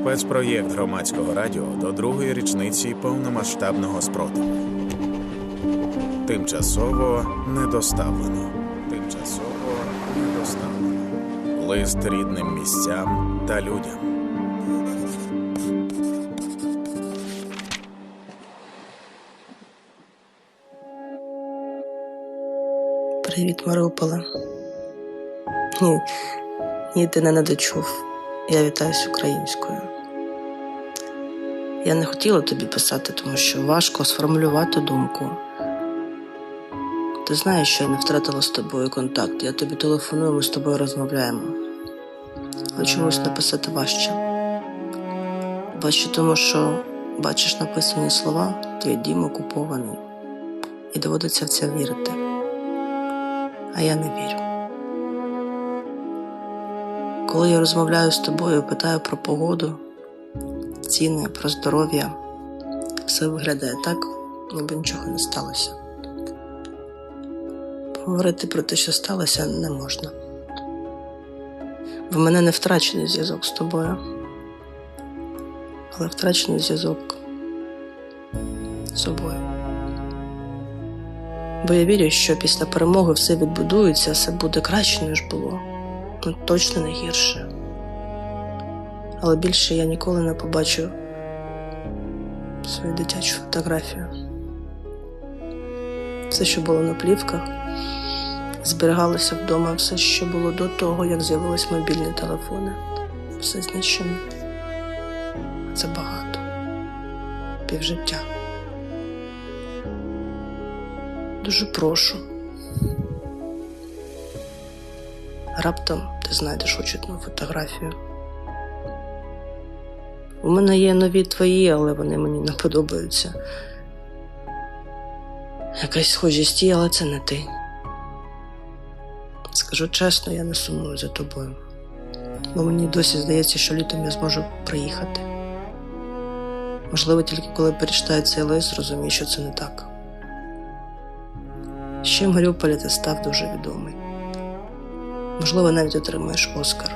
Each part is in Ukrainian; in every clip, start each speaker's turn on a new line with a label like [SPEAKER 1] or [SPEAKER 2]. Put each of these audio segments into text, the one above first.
[SPEAKER 1] Спецпроєкт громадського радіо до другої річниці повномасштабного спротиву. Тимчасово не доставлено. Тимчасово не доставлено. Лист рідним місцям та людям.
[SPEAKER 2] Привіт, Маріуполе. Ні, ні, ти не недочув. Я вітаюсь українською. Я не хотіла тобі писати, тому що важко сформулювати думку. Ти знаєш, що я не втратила з тобою контакт. Я тобі телефоную, ми з тобою розмовляємо. Але чомусь написати важче. Важче тому, що бачиш написані слова, твій дім окупований, і доводиться в це вірити а я не вірю. Коли я розмовляю з тобою, питаю про погоду, ціни, про здоров'я, все виглядає так, ніби нічого не сталося. Поговорити про те, що сталося, не можна. В мене не втрачений зв'язок з тобою, але втрачений зв'язок з собою. Бо я вірю, що після перемоги все відбудується, все буде краще, ніж було. Точно не гірше. Але більше я ніколи не побачу свою дитячу фотографію. Все, що було на плівках, зберігалося вдома, все, що було до того, як з'явились мобільні телефони. Все знищено. Це багато. Півжиття. Дуже прошу. Раптом ти знайдеш хоч одну фотографію. У мене є нові твої, але вони мені не подобаються. Якась схожість є, але це не ти. Скажу чесно, я не сумую за тобою. Бо мені досі здається, що літом я зможу приїхати. Можливо, тільки коли перечитаю цей лист, зрозумію, що це не так. Ще Маріуполі ти став дуже відомий. Можливо, навіть отримаєш Оскар.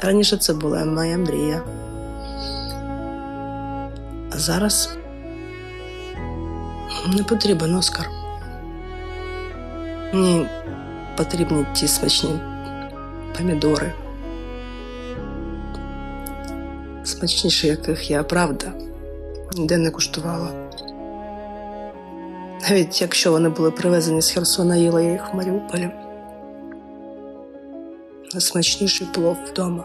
[SPEAKER 2] Раніше це була моя мрія. А зараз не потрібен Оскар. Мені потрібні ті смачні помідори. Смачніші, яких я правда ніде не куштувала. Навіть якщо вони були привезені з Херсона, їла я їх в Маріуполі. Найсмачніший плов вдома.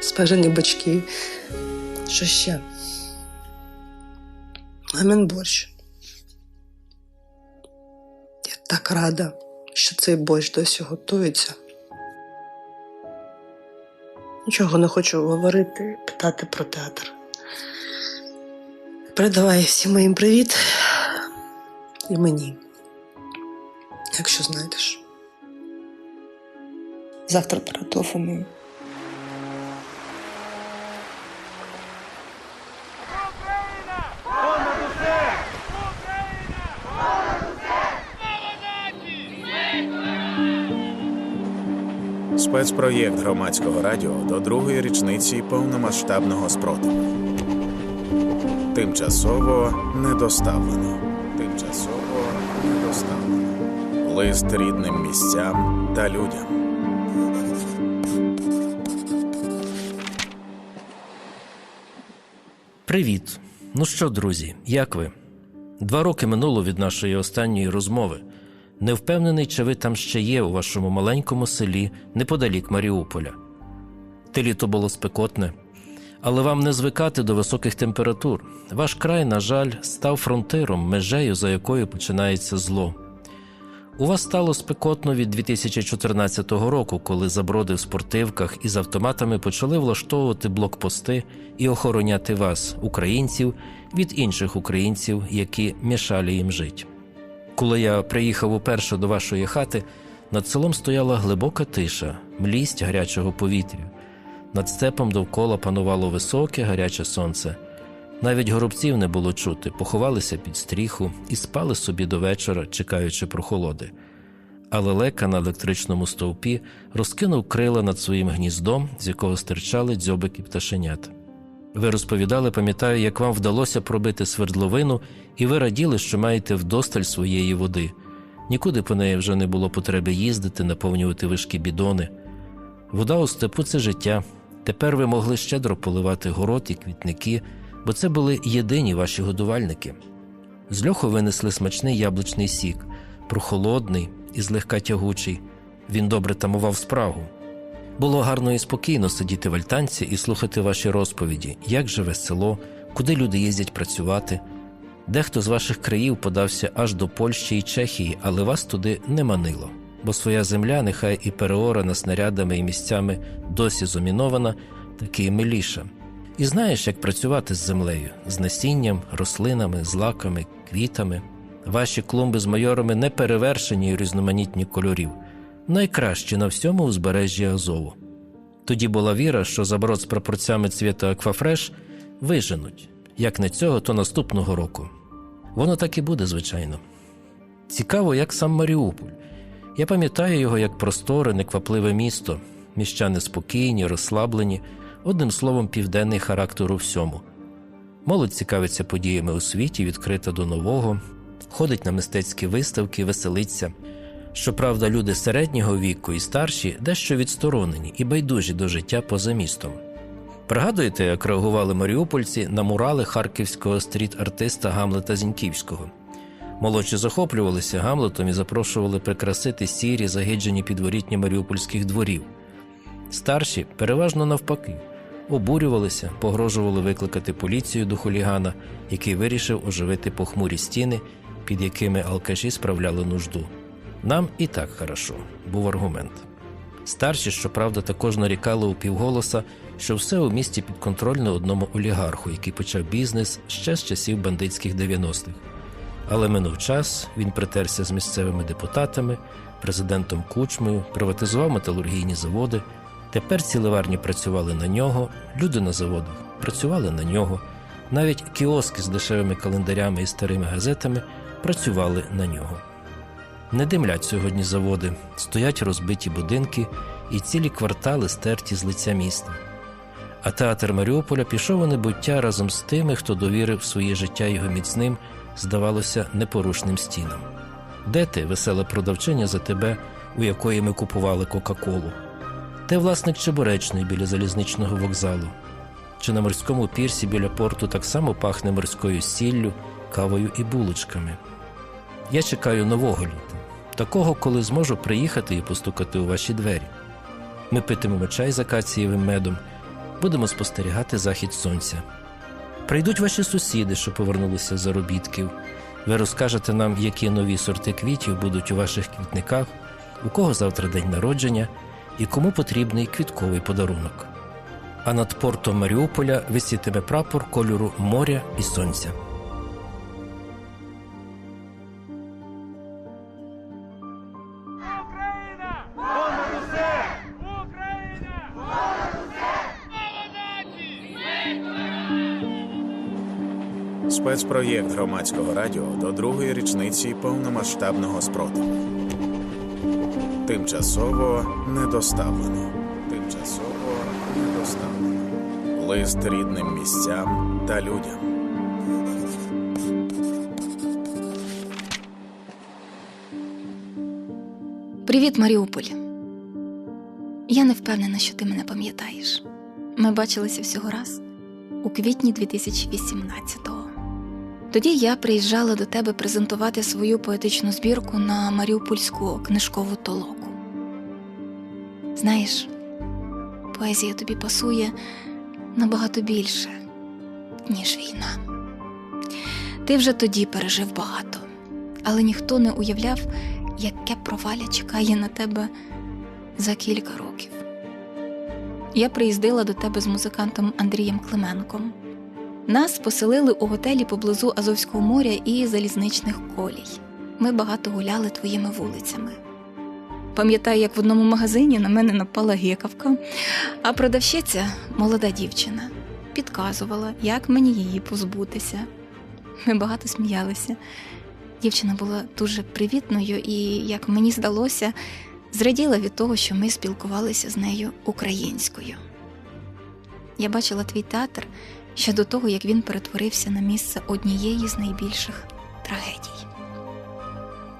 [SPEAKER 2] Спажені бачки. Що ще? Мамин борщ. Я так рада, що цей борщ досі готується. Нічого не хочу говорити, питати про театр. Передавай всім моїм привіт і мені, якщо знайдеш. Завтра перетелефоную.
[SPEAKER 1] Спецпроєкт громадського радіо до другої річниці повномасштабного спротиву. Тимчасово не доставлено. Тимчасово не доставлено. Лист рідним місцям та людям.
[SPEAKER 3] Привіт! Ну що, друзі, як ви? Два роки минуло від нашої останньої розмови. Не впевнений, чи ви там ще є у вашому маленькому селі неподалік Маріуполя. Те літо було спекотне, але вам не звикати до високих температур. Ваш край, на жаль, став фронтиром, межею, за якою починається зло. У вас стало спекотно від 2014 року, коли заброди в спортивках із автоматами почали влаштовувати блокпости і охороняти вас, українців, від інших українців, які мішали їм жити. Коли я приїхав уперше до вашої хати, над селом стояла глибока тиша, млість гарячого повітря. Над степом довкола панувало високе гаряче сонце. Навіть горобців не було чути, поховалися під стріху і спали собі до вечора, чекаючи прохолоди. а лелека на електричному стовпі розкинув крила над своїм гніздом, з якого стирчали дзьобики пташенят. Ви розповідали, пам'ятаю, як вам вдалося пробити свердловину, і ви раділи, що маєте вдосталь своєї води. Нікуди по неї вже не було потреби їздити, наповнювати вишки бідони. Вода у степу це життя. Тепер ви могли щедро поливати город і квітники, бо це були єдині ваші годувальники. З льоху винесли смачний яблучний сік, прохолодний і злегка тягучий. Він добре тамував спрагу. Було гарно і спокійно сидіти в альтанці і слухати ваші розповіді, як живе село, куди люди їздять працювати. Дехто з ваших країв подався аж до Польщі і Чехії, але вас туди не манило, бо своя земля, нехай і переорана снарядами і місцями досі зомінована, таки і миліша. І знаєш, як працювати з землею, з насінням, рослинами, злаками, квітами. Ваші клумби з майорами не перевершені і різноманітні кольорів, найкращі на всьому узбережжі Азову. Тоді була віра, що заброд з прапорцями цвіту Аквафреш виженуть. Як не цього, то наступного року. Воно так і буде, звичайно. Цікаво, як сам Маріуполь. Я пам'ятаю його як просторе, неквапливе місто, міщани спокійні, розслаблені, одним словом, південний характер у всьому. Молодь цікавиться подіями у світі, відкрита до нового, ходить на мистецькі виставки, веселиться. Щоправда, люди середнього віку і старші дещо відсторонені і байдужі до життя поза містом. Пригадуєте, як реагували маріупольці на мурали харківського стріт-артиста Гамлета Зіньківського? Молодші захоплювалися Гамлетом і запрошували прикрасити сірі, загиджені підворітні маріупольських дворів. Старші, переважно навпаки, обурювалися, погрожували викликати поліцію до хулігана, який вирішив оживити похмурі стіни, під якими алкаші справляли нужду. Нам і так хорошо, був аргумент. Старші, щоправда, також нарікали у півголоса, що все у місті підконтрольно одному олігарху, який почав бізнес ще з часів бандитських 90-х. Але минув час, він притерся з місцевими депутатами, президентом Кучмою, приватизував металургійні заводи. Тепер ці ливарні працювали на нього, люди на заводах працювали на нього, навіть кіоски з дешевими календарями і старими газетами працювали на нього. Не димлять сьогодні заводи, стоять розбиті будинки і цілі квартали стерті з лиця міста. А театр Маріуполя пішов у небуття разом з тими, хто довірив своє життя його міцним, здавалося, непорушним стінам. Де ти, весела продавчиня за тебе, у якої ми купували Кока-Колу? Де власник Чебуречної біля залізничного вокзалу? Чи на морському пірсі біля порту так само пахне морською сіллю, кавою і булочками? Я чекаю нового літа, такого, коли зможу приїхати і постукати у ваші двері. Ми питимемо чай з акацієвим медом, будемо спостерігати захід сонця. Прийдуть ваші сусіди, що повернулися з заробітків. Ви розкажете нам, які нові сорти квітів будуть у ваших квітниках, у кого завтра день народження і кому потрібний квітковий подарунок. А над портом Маріуполя висітиме прапор кольору моря і сонця.
[SPEAKER 1] Спецпроєкт громадського радіо до другої річниці повномасштабного спротиву. Тимчасово недоставлено. Тимчасово недоставлено. Лист рідним місцям та людям.
[SPEAKER 4] Привіт, Маріуполь. Я не впевнена, що ти мене пам'ятаєш. Ми бачилися всього раз у квітні 2018-го. Тоді я приїжджала до тебе презентувати свою поетичну збірку на Маріупольську книжкову толоку. Знаєш, поезія тобі пасує набагато більше, ніж війна. Ти вже тоді пережив багато, але ніхто не уявляв, яке проваля чекає на тебе за кілька років. Я приїздила до тебе з музикантом Андрієм Клименком. Нас поселили у готелі поблизу Азовського моря і залізничних колій. Ми багато гуляли твоїми вулицями. Пам'ятаю, як в одному магазині на мене напала гикавка, а продавщиця, молода дівчина, підказувала, як мені її позбутися. Ми багато сміялися. Дівчина була дуже привітною і, як мені здалося, зраділа від того, що ми спілкувалися з нею українською. Я бачила твій театр ще до того, як він перетворився на місце однієї з найбільших трагедій.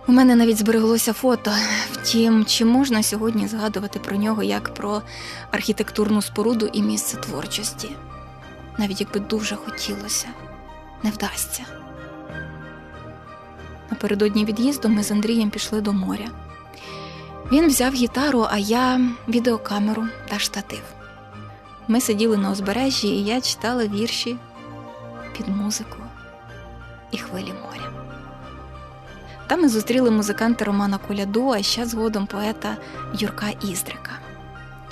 [SPEAKER 4] У мене навіть збереглося фото. Втім, чи можна сьогодні згадувати про нього як про архітектурну споруду і місце творчості? Навіть якби дуже хотілося, не вдасться. Напередодні від'їзду ми з Андрієм пішли до моря. Він взяв гітару, а я відеокамеру та штатив. Ми сиділи на узбережжі, і я читала вірші під музику і хвилі моря. Там ми зустріли музиканта Романа Коляду, а ще згодом поета Юрка Іздрика.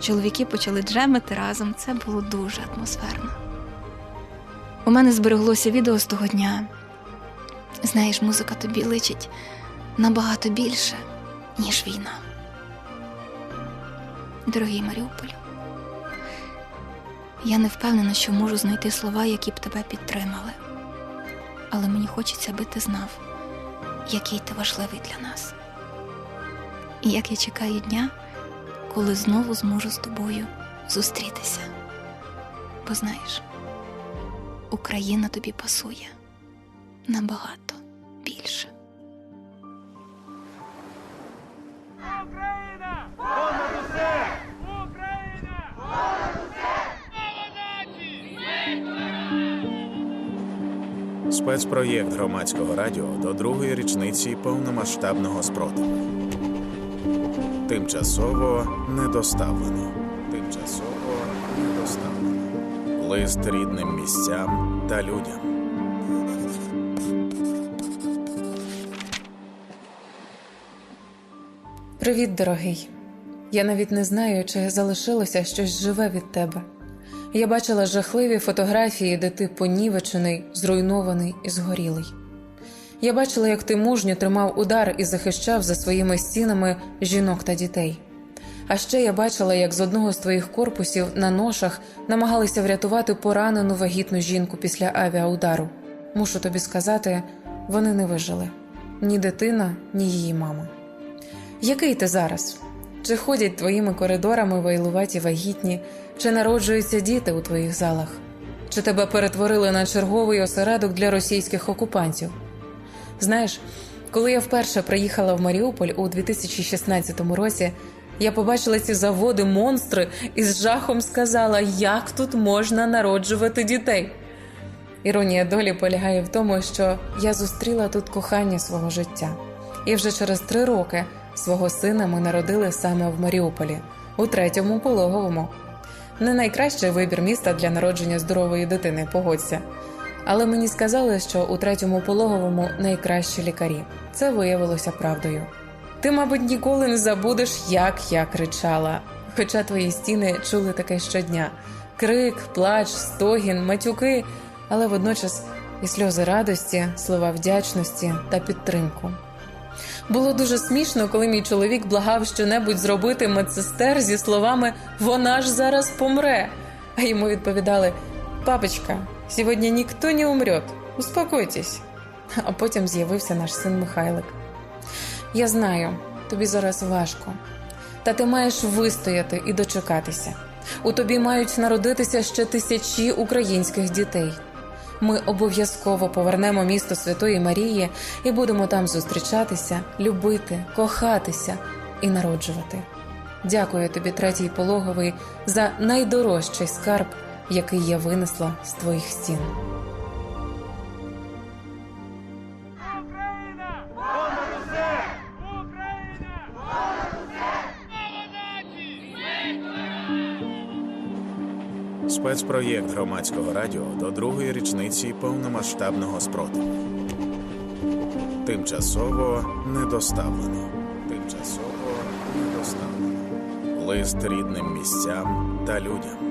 [SPEAKER 4] Чоловіки почали джемити разом, це було дуже атмосферно. У мене збереглося відео з того дня. Знаєш, музика тобі личить набагато більше, ніж війна. Дорогий Маріуполь, я не впевнена, що можу знайти слова, які б тебе підтримали. Але мені хочеться, аби ти знав, який ти важливий для нас. І як я чекаю дня, коли знову зможу з тобою зустрітися. Бо знаєш, Україна тобі пасує набагато більше.
[SPEAKER 5] Україна!
[SPEAKER 1] Спецпроєкт громадського радіо до другої річниці повномасштабного спротиву. Тимчасово недоставлено. Тимчасово недоставлено. Лист рідним місцям та людям.
[SPEAKER 6] Привіт, дорогий. Я навіть не знаю, чи залишилося щось живе від тебе. Я бачила жахливі фотографії, де ти понівечений, зруйнований і згорілий. Я бачила, як ти мужньо тримав удар і захищав за своїми стінами жінок та дітей. А ще я бачила, як з одного з твоїх корпусів на ношах намагалися врятувати поранену вагітну жінку після авіаудару. Мушу тобі сказати, вони не вижили ні дитина, ні її мама. Який ти зараз? Чи ходять твоїми коридорами вайлуваті вагітні, чи народжуються діти у твоїх залах? Чи тебе перетворили на черговий осередок для російських окупантів? Знаєш, коли я вперше приїхала в Маріуполь у 2016 році, я побачила ці заводи монстри і з жахом сказала, як тут можна народжувати дітей. Іронія долі полягає в тому, що я зустріла тут кохання свого життя. І вже через три роки свого сина ми народили саме в Маріуполі, у третьому пологовому. Не найкращий вибір міста для народження здорової дитини, погодься. Але мені сказали, що у третьому пологовому найкращі лікарі. Це виявилося правдою. Ти, мабуть, ніколи не забудеш, як я кричала. Хоча твої стіни чули таке щодня: крик, плач, стогін, матюки, але водночас і сльози радості, слова вдячності та підтримку. Було дуже смішно, коли мій чоловік благав щонебудь зробити медсестер зі словами Вона ж зараз помре. А йому відповідали: Папочка, сьогодні ніхто не умрет, успокойтесь. А потім з'явився наш син Михайлик. Я знаю, тобі зараз важко, та ти маєш вистояти і дочекатися. У тобі мають народитися ще тисячі українських дітей. Ми обов'язково повернемо місто Святої Марії і будемо там зустрічатися, любити, кохатися і народжувати. Дякую тобі, третій пологовий, за найдорожчий скарб, який я винесла з твоїх стін.
[SPEAKER 1] Спецпроєкт громадського радіо до другої річниці повномасштабного спротиву. Тимчасово недоставлено. Тимчасово недоставлено. Лист рідним місцям та людям.